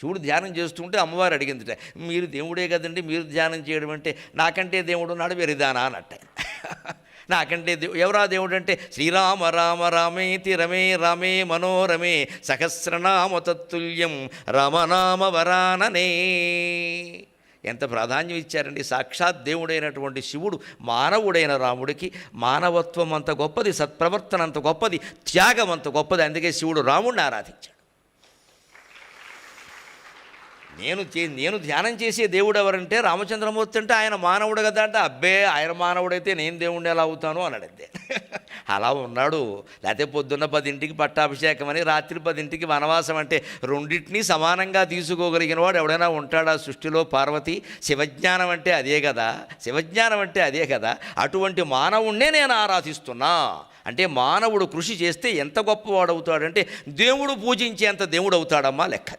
శివుడు ధ్యానం చేస్తుంటే అమ్మవారు అడిగిందిట మీరు దేవుడే కదండి మీరు ధ్యానం చేయడం అంటే నాకంటే దేవుడు ఉన్నాడు వెరిదానా అన్నట్ట నాకంటే దేవు ఎవరా దేవుడు అంటే శ్రీరామ రామ రామేతి రమే రామే మనోరమే సహస్రనామ తత్తుల్యం రామనామ వరాననే. ఎంత ప్రాధాన్యం ఇచ్చారండి. సాక్షాత్ దేవుడైనటువంటి శివుడు మానవుడైన రాముడికి మానవత్వం అంత గొప్పది సత్ప్రవర్తన అంత గొప్పది త్యాగం అంత గొప్పది అందుకే శివుడు రాముడిని ఆరాధించాడు. నేను చే నేను ధ్యానం చేసే దేవుడు ఎవరంటే రామచంద్రమూర్తి అంటే ఆయన మానవుడు కదా అంటే అబ్బే ఆయన మానవుడైతే నేను దేవుడిని ఎలా అవుతాను అని అంతే అలా ఉన్నాడు. లేకపోతే పొద్దున్న పదింటికి పట్టాభిషేకం అని రాత్రి పదింటికి వనవాసం అంటే రెండింటినీ సమానంగా తీసుకోగలిగిన వాడు ఎవడైనా ఉంటాడా? సృష్టిలో పార్వతి శివజ్ఞానం అంటే అదే కదా. శివజ్ఞానం అంటే అదే కదా. అటువంటి మానవుణ్ణే నేను ఆరాధిస్తున్నా. అంటే మానవుడు కృషి చేస్తే ఎంత గొప్పవాడు అవుతాడంటే దేవుడు పూజించేంత దేవుడు అవుతాడమ్మా లెక్క.